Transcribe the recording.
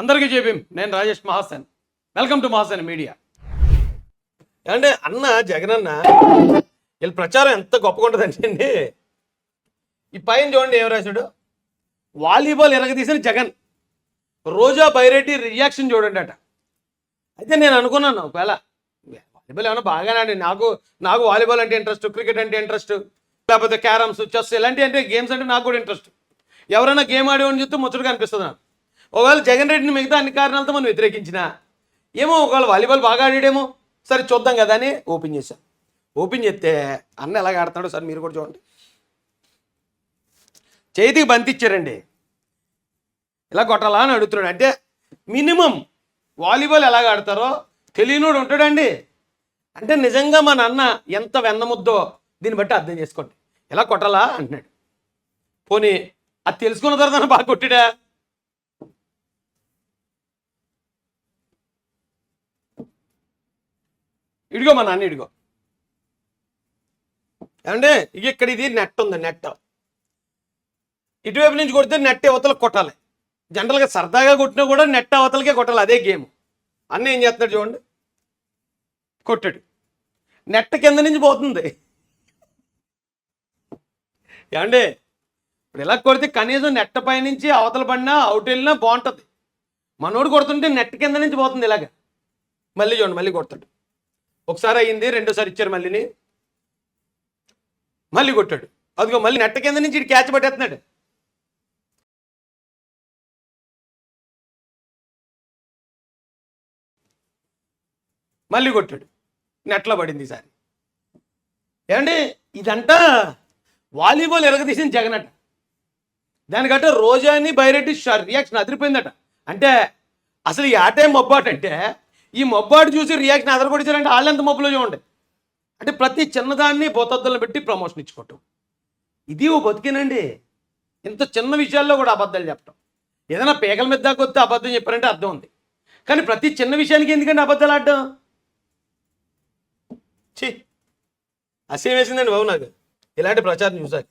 అందరికీ చెప్పి నేను Rajesh Mahasen. Welcome to Mahasen media. అంటే అన్న జగన్ అన్న వీళ్ళ ప్రచారం ఎంత గొప్పగా ఉంటుందంటే ఈ పైన చూడండి ఏం రాశాడు? వాలీబాల్ ఎరగదీసిన జగన్. రోజా బైరెడ్డి రియాక్షన్ చూడండి అట. అయితే నేను అనుకున్నాను ఒకవేళ వాలీబాల్ ఏమైనా బాగానే అండి నాకు నాకు వాలీబాల్ అంటే ఇంట్రెస్ట్ క్రికెట్ అంటే ఇంట్రెస్ట్ లేకపోతే క్యారమ్స్ చెస్ ఇలాంటి అంటే గేమ్స్ అంటే నాకు కూడా ఇంట్రెస్ట్ ఎవరైనా గేమ్ ఆడేవాడిని చెప్తే ముచ్చటగా అనిపిస్తుంది నాకు. ఒకవేళ జగన్ రెడ్డిని మిగతా అన్ని కారణాలతో మనం వ్యతిరేకించిన ఏమో ఒకవేళ వాలీబాల్ బాగా ఆడాడేమో సరే చూద్దాం కదా అని ఓపెన్ చేశాం. ఓపెన్ చేస్తే అన్న ఎలాగ ఆడుతున్నాడో సార్ మీరు కూడా చూడండి. చేతికి బంతి ఇచ్చారండి. ఇలా కొట్టాలా అని అడుగుతున్నాడు. అంటే మినిమం వాలీబాల్ ఎలాగ ఆడతారో తెలియనోడు ఉంటాడండి. అంటే నిజంగా మా నాన్న ఎంత వెన్నముద్దో దీన్ని బట్టి అర్థం చేసుకోండి. ఎలా కొట్టాలా అంటున్నాడు. పోనీ అది తెలుసుకున్న తర్వాత బాగా కొట్టిడా? ఇడిగో మా నాన్న ఇడిగో. ఏమంటే ఇక ఇక్కడ ఇది నెట్ ఉంది నెట్. ఇటువైపు నుంచి కొడితే నెట్ అవతలకు కొట్టాలి. జనరల్గా సరదాగా కొట్టినా కూడా నెట్ అవతలకే కొట్టాలి అదే గేమ్. అన్న ఏం చేస్తున్నాడు చూడండి. కొట్టాడు. నెట్ కింద నుంచి పోతుంది. ఏమండి? ఇప్పుడు ఇలా కొడితే కనీసం నెట్ పై నుంచి అవతల పడినా అవుట్ వెళ్ళినా బాగుంటుంది. మనోడు కొడుతుంటే నెట్ కింద నుంచి పోతుంది ఇలాగ. మళ్ళీ చూడండి మళ్ళీ కొడతాడు. ఒకసారి అయ్యింది రెండోసారి ఇచ్చారు మళ్ళీని. మళ్ళీ కొట్టాడు. అదిగో మళ్ళీ నెట్ట కింద నుంచి ఇటు క్యాచ్ పట్టేస్తున్నాడు. మళ్ళీ కొట్టాడు. నెట్లో పడింది ఈసారి. ఏమండి ఇదంతా వాలీబాల్ ఎరగదీసిన జగన్ అట దానికంటే రోజాని బైరెడ్డి రియాక్షన్ అదిరిపోయిందట. అంటే అసలు ఈ ఆటే మొబ్బాటు అంటే ఈ మొబ్బాడు చూసి రియాక్షన్ అదరగొడిచారంటే వాళ్ళు ఎంత మొబ్బులో చూడండి. అంటే ప్రతి చిన్నదాన్ని బొతద్దులను పెట్టి ప్రమోషన్ ఇచ్చుకోవటం. ఇది ఓ బతికేనండి. ఇంత చిన్న విషయాల్లో కూడా అబద్ధాలు చెప్పటం. ఏదైనా పేగల మీద దాకా వస్తే అబద్ధం చెప్పారంటే అర్థం ఉంది. కానీ ప్రతి చిన్న విషయానికి ఎందుకంటే అబద్ధాలు ఆడటం ఛీ. అసహ్యం వేసిందండి బాబు నాకు. ఇలాంటి ప్రచారం చూసాక